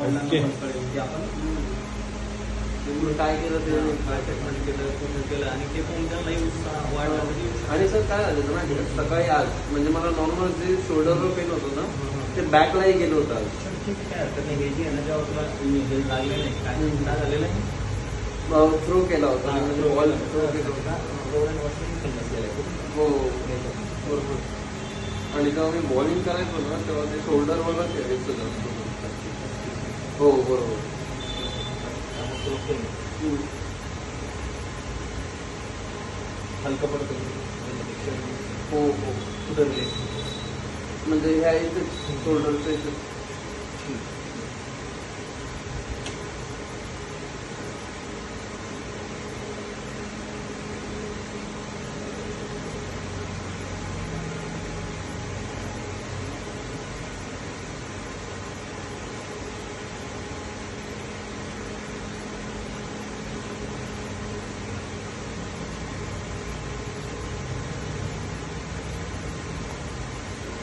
आपण काय केलं ते काय ट्रीटमेंट केलं केलं आणि ते पण त्यांनाही उत्साह वाढला म्हणजे आणि सर काय झालं होतं माहिती का? सकाळी आज म्हणजे मला नॉर्मल जे शोल्डरवर पेन होतं ना ते बॅकलाही गेलं होतं आज. चल, ठीक आहे. काय हरकत नाही हे जी आहे ना जेव्हा तुला लागलेलं आहे काय झालेलं आहे थ्रो केला होता. म्हणजे बॉल थ्रो केला होता. हो बरोबर. आणि जेव्हा मी बॉलिंग करायचो ना तेव्हा ते शोल्डर वगैरे खेळायचं जास्त हो बरोबर हम्म. हलकं पडतं हो हो. सुधारले. म्हणजे ह्या इथे शोल्डरचं इथे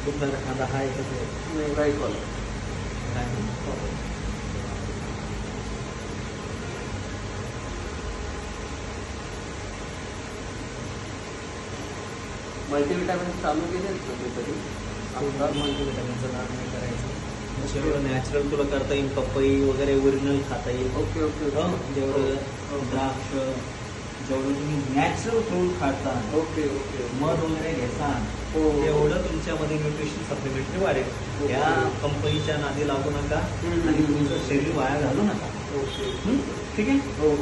दुखणारा खांदा हा एकच नाही म्हणतो? मल्टीविटॅमिन चालू केले आहेत का तरी आपला मल्टीव्हिटॅमिनचं नाव नाही करायचं. नॅचरल तुला करता येईल पपई वगैरे ओरिजिनल खाता येईल ओके ओके हो, जेवढं द्राक्ष जेवढं तुम्ही नॅचरल फ्रूट खाता ओके ओके. मध वगैरे घेता हो तेवढं तुमच्यामध्ये न्यूट्रिशन सप्लिमेंटरी वाढेल. या कंपनीच्या नादी लागू नका. आणि तुमचं शरीर वाया घालू नका? ठीक आहे? हो.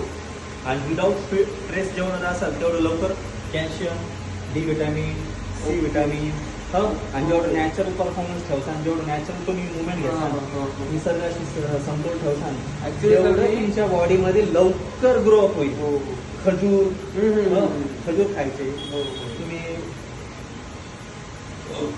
आणि विदाऊट स्ट्रेस जेवढं असाल तेवढं लवकर calcium D vitamin C vitamin हो आणि जेवढं नॅचरल परफॉर्मन्स ठेवसान जेवढं नॅचरल तुम्ही मुवमेंट हा, हा, घेता हा, हा. निसर्गाशी समतोल ठेवसान तेवढं तुमच्या बॉडीमध्ये लवकर ग्रो अप होईल. हो. खजूर हम्म, हम्म, हो, हम्म. खजूर खायचे हो, हो. तुम्ही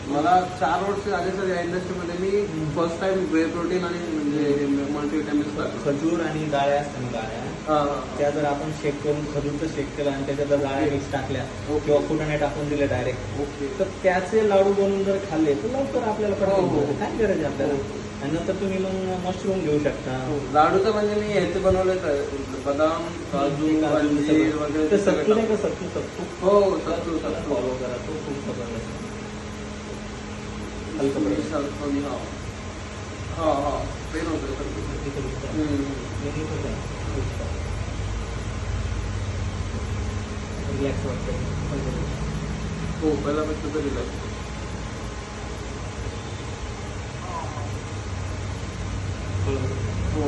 मला चार वर्ष झाले सर या इंडस्ट्रीमध्ये मी. फर्स्ट टाइम वे प्रोटीन आणि म्हणजे मल्टीविटॅमिन्स खजूर आणि डाळ्या असतात ना हा, त्या जर आपण शेक करून खजूरचं शेक केलं आणि त्याच्यात जर डाळ्या मिक्स टाकल्या ओके. किंवा फुटाणे टाकून दिले डायरेक्ट ओके तर त्याचे लाडू बनवून जर खाल्ले तर लवकर आपल्याला हो, हो. पडतो काय गरज आपल्याला हो. आणि नंतर तुम्ही मग मशरूम घेऊ शकता हो, लाडूचं म्हणजे मी ह्याचे बनवलेच आहे बदाम काजू. वगैरे ते सत्तू नाही. का सत्तू सत्तू हो सत्तू सत्तू फॉलो करा तो खूप वाटतं. हो पहिल्यापेक्षा तरी लागतं हो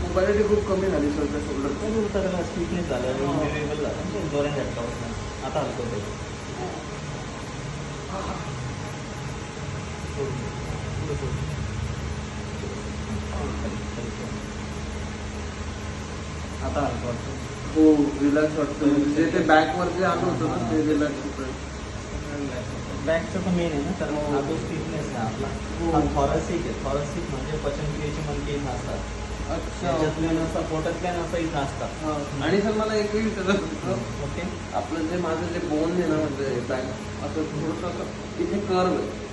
मोबाईलिटी खूप कमी झाली सर त्या शोल्डर काय बोलतात त्याला स्वीटनेस झालं इंडिव्हिज्युअल झालं पण जोराने झटका बसला आता हलकं होतं आता हो रिलॅक्स वाटतं. म्हणजे ते बॅकवर जे आलं होतं ना ते रिलॅक्स होतं. बॅकचं पण मेन आहे ना कारण हो. हा जो स्टिफनेस आहे आपला. हो. हा थॉरसिक आहे. थॉरसिक म्हणजे पचनक्रियेचे इथं असतात. अच्छा. पोटातल्या नसा इथं असतात. हा. आणि सर मला होतं. ओके आपलं जे माझं जे बोन आहे ना म्हणजे बॅक असं थोडंसं असं इथे कर्व आहे.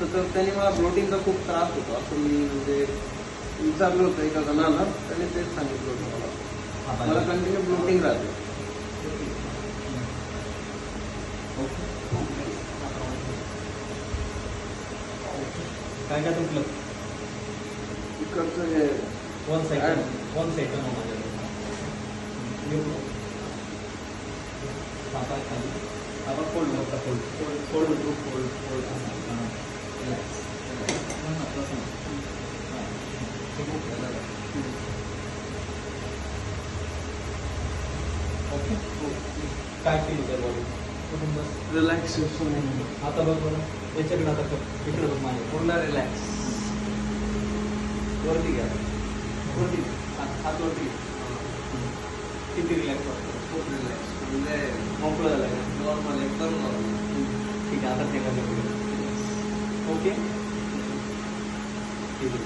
तर त्याने मला ब्लोटिंगचा खूप त्रास होतो. असं मी म्हणजे विचारलं होतं एका जणाला. त्याने तेच सांगितलं होतं मला. मला. कंटिन्यू ब्लोटिंग राहते. काय काय तुटलं? इकडचं हे वन सेकंड वन सेकंड माझ्या आता खाली आता fold fold fold fold two fold fold okay काय फील होतं बॉडी कुठून बस रिलॅक्सेशन आता बघ बरं याच्याकडे आता कर इकडे बघ माझ्या पूर्ण रिलॅक्स वरती घ्या वरती हात हात वरती घ्या. किती रिलॅक्स वाटतं खूप रिलॅक्स म्हणजे मोकळं झालं का? नॉर्मल एकदम नॉर्मल ठीक आहे आता ठेवा ओके ठीक आहे